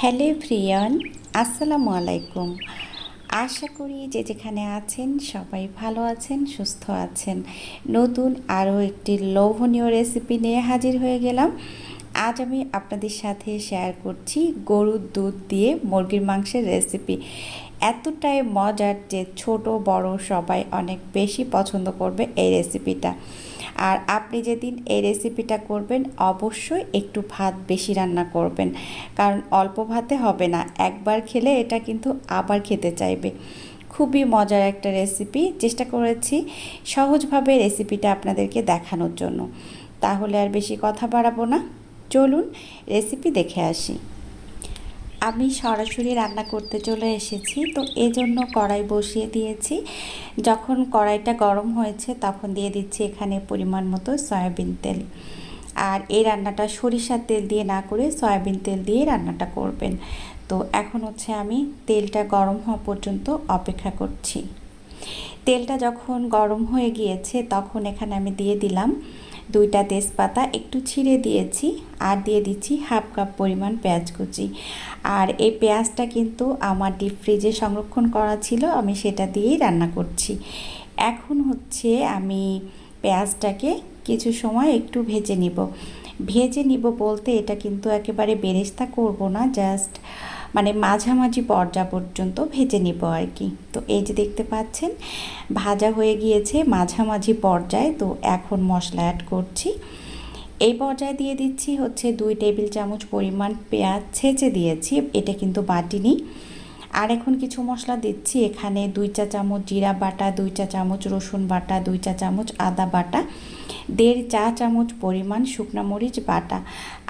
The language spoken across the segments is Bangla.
হ্যালো প্রিয়ন, আসসালামু আলাইকুম। আশা করি যে যেখানে আছেন সবাই ভালো আছেন, সুস্থ আছেন। নতুন আরও একটি লোভনীয় রেসিপি নিয়ে হাজির হয়ে গেলাম। আজ আমি আপনাদের সাথে শেয়ার করছি গরুর দুধ দিয়ে মুরগির মাংসের রেসিপি এতটাই মজার যে ছোট, বড় সবাই অনেক বেশি পছন্দ করবে এই রেসিপিটা আর আপনি যেদিন এই রেসিপিটা করবেন, অবশ্যই একটু ভাত বেশি রান্না করবেন। কারণ অল্প ভাতে হবে না, একবার খেলে এটা কিন্তু আবার খেতে চাইবে। খুবই মজার একটা রেসিপি চেষ্টা করেছি সহজভাবে রেসিপিটা আপনাদেরকে দেখানোর জন্য। তাহলে আর বেশি কথা বাড়াবো না। চলুন রেসিপি দেখে আসি। আমি সরাসরি রান্না করতে চলে এসেছি, তো এজন্য কড়াই বসিয়ে দিয়েছি। যখন কড়াইটা গরম হয়েছে, তখন দিয়ে দিচ্ছি এখানে পরিমাণ মতো সয়াবিন তেল। আর এই রান্নাটা সরিষার তেল দিয়ে না করে সয়াবিন তেল দিয়ে রান্নাটা করবেন। তো এখন হচ্ছে আমি তেলটা গরম হওয়া পর্যন্ত অপেক্ষা করছি। তেলটা যখন গরম হয়ে গিয়েছে, তখন এখানে আমি দিয়ে দিলাম দুইটা তেজপাতা একটু ছিঁড়ে দিয়েছি আর দিয়ে দিচ্ছি হাফ কাপ পরিমাণ পেঁয়াজ কুচি। আর এই পেঁয়াজটা কিন্তু আমার ডিপ ফ্রিজে সংরক্ষণ করা ছিল, আমি সেটা দিয়েই রান্না করছি। এখন হচ্ছে আমি পেঁয়াজটাকে কিছু সময় একটু ভেজে নিব। ভেজে নিব বলতে এটা কিন্তু একেবারে বেরেস্তা করব না জাস্ট মানে মাঝামাঝি পর্যা পর্যন্ত ভেজে নেব আর কি। তো এই যে দেখতে পাচ্ছেন, ভাজা হয়ে গিয়েছে মাঝামাঝি পর্যায়ে তো এখন মশলা অ্যাড করছি। এই পর্যায়ে দিয়ে দিচ্ছি হচ্ছে দুই টেবিল চামচ পরিমাণ পেঁয়াজ ছেঁচে দিয়েছি, এটা কিন্তু বাটিনি। আর এখন কিছু মশলা দিচ্ছি, এখানে দুই চা চামচ জিরা বাটা, দুই চা চামচ রসুন বাটা, দুই চা চামচ আদা বাটা। দেড় চা চামচ পরিমাণ শুকনো মরিচ বাটা।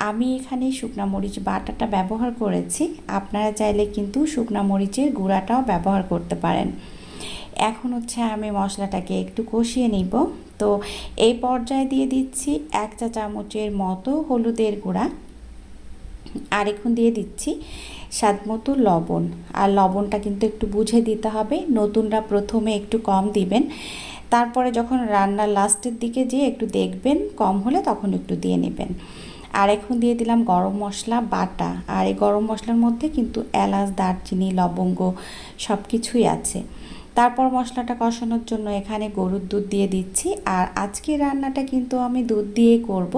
আমি এখানে শুকনো মরিচ বাটাটা ব্যবহার করেছি। আপনারা চাইলে কিন্তু শুকনো মরিচের গুঁড়াটাও ব্যবহার করতে পারেন। এখন হচ্ছে আমি মশলাটাকে একটু কষিয়ে নিব। তো এই পর্যায়ে দিয়ে দিচ্ছি এক চা চামচের মতো হলুদের গুঁড়া। আর এখন দিয়ে দিচ্ছি স্বাদ মতো লবণ। আর লবণটা কিন্তু একটু বুঝে দিতে হবে। নতুনরা প্রথমে একটু কম দিবেন। তারপরে যখন রান্নার লাস্টের দিকে যেয়ে একটু দেখবেন, কম হলে তখন একটু দিয়ে নেবেন। আর এখন দিয়ে দিলাম গরম মশলা, বাটা। আর এই গরম মশলার মধ্যে কিন্তু এলাচ, দারচিনি, লবঙ্গ সব কিছুই আছে। তারপর মশলাটা কষানোর জন্য এখানে গরুর দুধ দিয়ে দিচ্ছি। আর আজকে রান্নাটা কিন্তু আমি দুধ দিয়েই করব।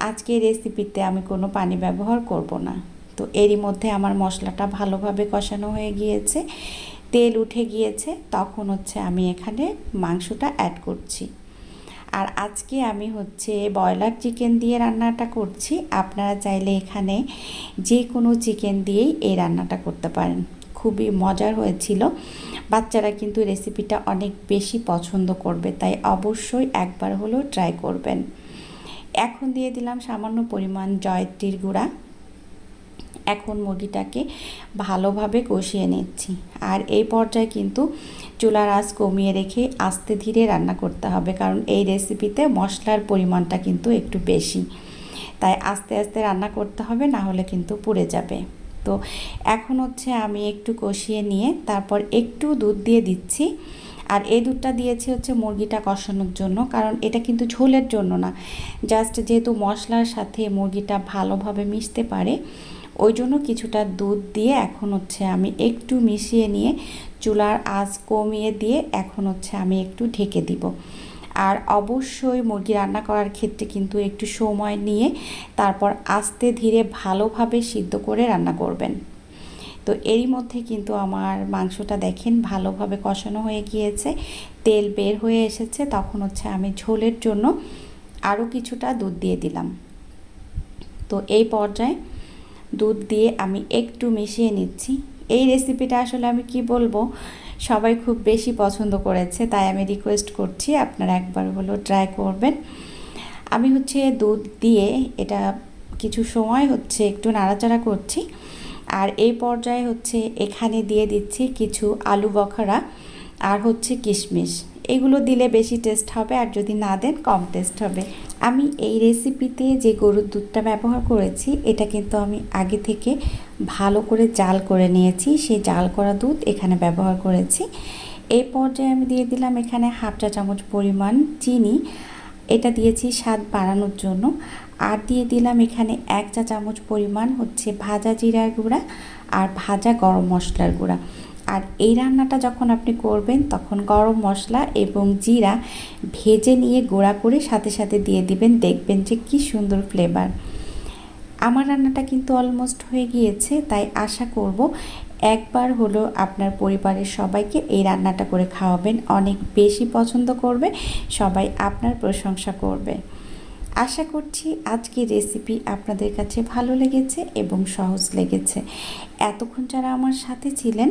আজকে রেসিপিতে আমি কোনো পানি ব্যবহার করব না। তো এরই মধ্যে আমার মশলাটা ভালোভাবে কষানো হয়ে গিয়েছে। তেল উঠে গিয়েছে, তখন হচ্ছে আমি এখানে মাংসটা অ্যাড করছি। আর আজকে আমি হচ্ছে ব্রয়লার চিকেন দিয়ে রান্নাটা করছি। আপনারা চাইলে এখানে যে কোনো চিকেন দিয়েই এই রান্নাটা করতে পারেন। খুবই মজার হয়েছিল। বাচ্চারা কিন্তু রেসিপিটা অনেক বেশি পছন্দ করবে, তাই অবশ্যই একবার হলেও ট্রাই করবেন। এখন দিয়ে দিলাম সামান্য পরিমাণ জয়ত্রীর গুঁড়া। এখন মুরগিটাকে ভালোভাবে কষিয়ে নিচ্ছি। আর এই পর্যায়ে কিন্তু চুলার আঁচ কমিয়ে রেখে আস্তে ধীরে রান্না করতে হবে, কারণ এই রেসিপিতে মশলার পরিমাণটা কিন্তু একটু বেশি। তাই আস্তে আস্তে রান্না করতে হবে, না হলে কিন্তু পুড়ে যাবে। তো এখন হচ্ছে আমি একটু কষিয়ে নিয়ে তারপর একটু দুধ দিয়ে দিচ্ছি। আর এই দুধটা দিয়েছি হচ্ছে মুরগিটা কষানোর জন্য, কারণ এটা কিন্তু ঝোলের জন্য না। জাস্ট যেহেতু মশলার সাথে মুরগিটা ভালোভাবে মিশতে পারে ওই জন্য কিছুটা দুধ দিয়ে এখন হচ্ছে আমি একটু মিশিয়ে নিয়ে চুলার আঁচ কমিয়ে দিয়ে এখন হচ্ছে আমি একটু ঢেকে দিব। আর অবশ্যই মুরগি রান্না করার ক্ষেত্রে কিন্তু একটু সময় নিয়ে তারপর আস্তে ধীরে ভালোভাবে সিদ্ধ করে রান্না করবেন। তো এরই মধ্যে কিন্তু আমার মাংসটা দেখেন ভালোভাবে কষানো হয়ে গিয়েছে, তেল বের হয়ে এসেছে, তখন হচ্ছে আমি ঝোলের জন্য আরও কিছুটা দুধ দিয়ে দিলাম। তো এই পর্যায়ে দুধ দিয়ে আমি একটু মিশিয়ে নিচ্ছি। এই রেসিপিটা আসলে আমি কি বলব? সবাই খুব বেশি পছন্দ করেছে, তাই আমি রিকোয়েস্ট করছি, আপনারা একবার হলো ট্রাই করবেন। আমি হচ্ছে দুধ দিয়ে এটা কিছু সময় হচ্ছে একটু নাড়াচাড়া করছি। আর এই পর্যায়ে হচ্ছে এখানে দিয়ে দিচ্ছি কিছু আলু বখরা আর হচ্ছে কিশমিশ। এগুলো দিলে বেশি টেস্ট হবে আর যদি না দেন কম টেস্ট হবে। আমি এই রেসিপিতে যে গরুর দুধটা ব্যবহার করেছি, এটা কিন্তু আমি আগে থেকে ভালো করে জাল করে নিয়েছি। সেই জাল করা দুধ এখানে ব্যবহার করেছি। এই পর্যায়ে আমি দিয়ে দিলাম এখানে হাফ চা চামচ পরিমাণ চিনি। এটা দিয়েছি স্বাদ বাড়ানোর জন্য। আর দিয়ে দিলাম এখানে এক চা চামচ পরিমাণ হচ্ছে ভাজা জিরার গুঁড়া আর ভাজা গরম মশলার গুঁড়া। আর এই রান্নাটা যখন আপনি করবেন, তখন গরম মশলা এবং জিরা ভেজে নিয়ে গোড়া করে সাথে সাথে দিয়ে দিবেন। দেখবেন যে কি সুন্দর ফ্লেভার আমার রান্নাটা কিন্তু অলমোস্ট হয়ে গিয়েছে, তাই আশা করব একবার হলো আপনার পরিবারের সবাইকে এই রান্নাটা করে খাওয়াবেন। অনেক বেশি পছন্দ করবে, সবাই আপনার প্রশংসা করবে। আশা করছি আজকের রেসিপি আপনাদের কাছে ভালো লেগেছে এবং সহজ লেগেছে। এতক্ষণ যারা আমার সাথে ছিলেন